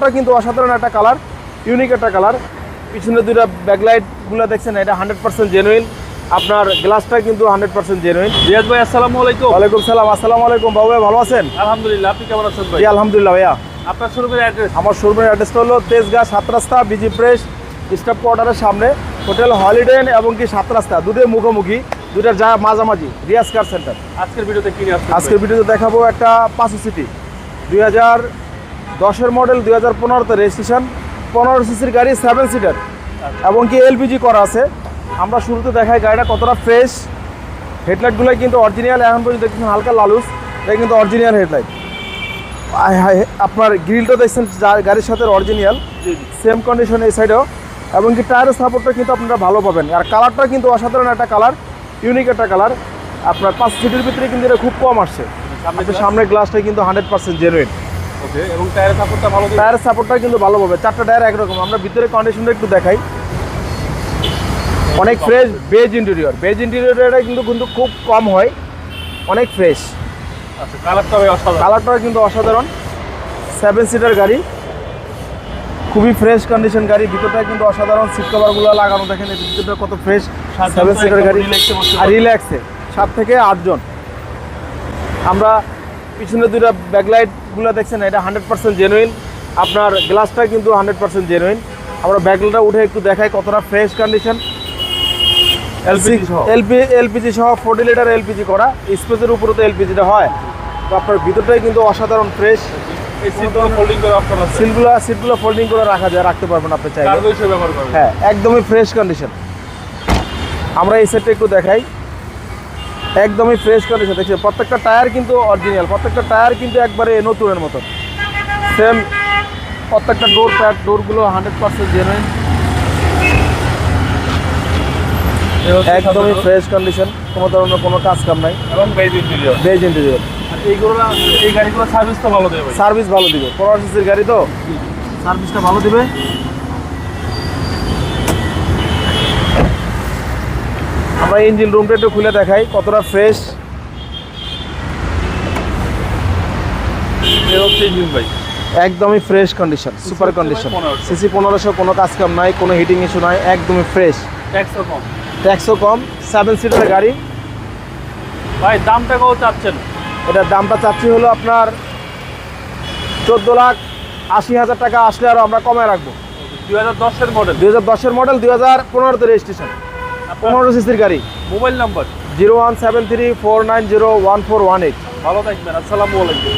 কালারটা কিন্তু অসাধারণ একটা কালার ইউনিক একটা কালার পিছনে দুইটা ব্যাকলাইটগুলো দেখছেন এটা হান্ড্রেড পার্সেন্ট জেনুইন আপনার গ্লাসটা কিন্তু হান্ড্রেড পার্সেন্ট জেনুইন রিয়াজ ভাই আসসালামু আলাইকুম। ওয়ালাইকুম সালাম আসসালামু আলাইকুম। বাবু ভাই ভালো আছেন? আলহামদুলিল্লাহ আপনি কেমন আছেন ভাই? আলহামদুলিল্লাহ ভাইয়া। আপনার শোরুমের অ্যাড্রেস আমার শোরুমের অ্যাড্রেসটা হলো তেজগাঁ সাত রাস্তা বিজি প্রেস স্টাফ কোয়ার্টারের সামনে। হোটেল হলিডে এবং কি সাত রাস্তা দুটোর মুখোমুখি দুটার যা মাঝামাঝি রিয়াজ কার সেন্টার। আজকের ভিডিওতে কি আজকের ভিডিওতে দেখাবো একটা পাঁচশো সিটি দুই হাজার দশের মডেল দুই হাজার পনেরোতে রেজিস্ট্রেশন পনেরো সিসির গাড়ি সেভেন সিটার এবং কি এলপিজি করা আছে। আমরা শুরুতে দেখাই গাড়িটা কতটা ফ্রেশ হেডলাইটগুলো কিন্তু অরিজিনাল এখন পর্যন্ত দেখছেন হালকা লালুস। এটা কিন্তু অরিজিনাল হেডলাইট আপনার গ্রিলটা দেখছেন গাড়ির সাথে অরিজিনাল সেম কন্ডিশন এই সাইডেও এবং কি টায়ারের সাপোর্টটা কিন্তু আপনারা ভালো পাবেন। আর কালারটা কিন্তু অসাধারণ একটা কালার ইউনিক একটা কালার আপনার পাঁচ সিটির ভিতরে কিন্তু এটা খুব কম আসছে। সামনে গ্লাসটা কিন্তু হান্ড্রেড পার্সেন্ট জেনুইন ওকে এবং টায়ারের সাপোর্টটা ভালো দিবে? টায়ারের সাপোর্টটা কিন্তু ভালো পাবে। চারটা টায়ার একরকম আমরা ভিতরে কন্ডিশনটা একটু দেখাই। অনেক ফ্রেশ বেজ ইন্টেরিয়র বেজ ইন্টেরিয়রটা কিন্তু কিন্তু খুব কম হয়। অনেক ফ্রেশ আচ্ছা কালারটা অসাধারণ। কালারটা কিন্তু অসাধারণ। সেভেন সিটার গাড়ি। খুবই ফ্রেশ কন্ডিশন গাড়ি। ভিতরটা কিন্তু অসাধারণ সিট কভারগুলো লাগানো। দেখেন ভিতরটা কত ফ্রেশ সেভেন সিটার গাড়ি। আর রিল্যাক্সে সাত থেকে আটজন। আমরা পিছনে দুইটা ব্যাকলাইটগুলো দেখছেন এটা হান্ড্রেড পার্সেন্ট জেনুইন আপনার গ্লাসটা কিন্তু হান্ড্রেড পার্সেন্ট জেনুইন আমরা ব্যাকলাইটটা উঠে একটু দেখাই কতটা ফ্রেশ কন্ডিশন এলপিজি সহ। এলপি এলপিজি সহ ফোর্টি লিটার এলপিজি করা। স্পেসের উপরে তো এলপিজিটা হয়। তো আপনার ভিতরটাই কিন্তু অসাধারণ ফ্রেশ এই সিটগুলো ফোল্ডিং করে সিটগুলো সিটগুলো ফোল্ডিং করে রাখা যায় রাখতে পারবেন আপনি চাইলে। করবেন। হ্যাঁ একদমই ফ্রেশ কন্ডিশন আমরা এই সেটটা একটু দেখাই। একদমই ফ্রেশ কন্ডিশন দেখছি প্রত্যেকটা টায়ার কিন্তু অরিজিনাল প্রত্যেকটা টায়ার কিন্তু একবারে নতুনের মতো। সেম প্রত্যেকটা ডোর প্যাড ডোরগুলো হান্ড্রেড পার্সেন্ট জেনুইন একদমই ফ্রেশ কন্ডিশন কোনো ধরনের কোনো কাজ কাম নাই। এবং বেজ ইন্টেরিয়র বেজ ইন্টেরিয়র এইগুলো এই গাড়িগুলো সার্ভিস তো ভালো দেবে। সার্ভিস ভালো দিবে। গাড়ি তো? সার্ভিসটা ভালো দিবে। আমরা ইঞ্জিন রুমটা একটু খুলে দেখাই কতটা ফ্রেশ ভাই। একদমই ফ্রেশ কন্ডিশন সুপার কন্ডিশন ভাই 1500 সিসি পনেরোশো কোনো কাজ কাম নাই কোনো হিটিং ইস্যু নাই একদমই ফ্রেশ ট্যাক্সও কম। ট্যাক্সও কম সেভেন সিটার গাড়ি। ভাই দামটা কত চাচ্ছেন। এটার দামটা চাচ্ছি হলো আপনার চোদ্দ লাখ আশি হাজার টাকা আসলে আরও আমরা কমে রাখব। দুই হাজার দশের মডেল দুই হাজার দশের মডেল দুই হাজার পনেরোতে রেজিস্ট্রেশন পনেরো সিসির গাড়ি। Mobile number? Zero one seven three four nine zero one four one eight. ভালো থাকবেন আসসালামু আলাইকুম।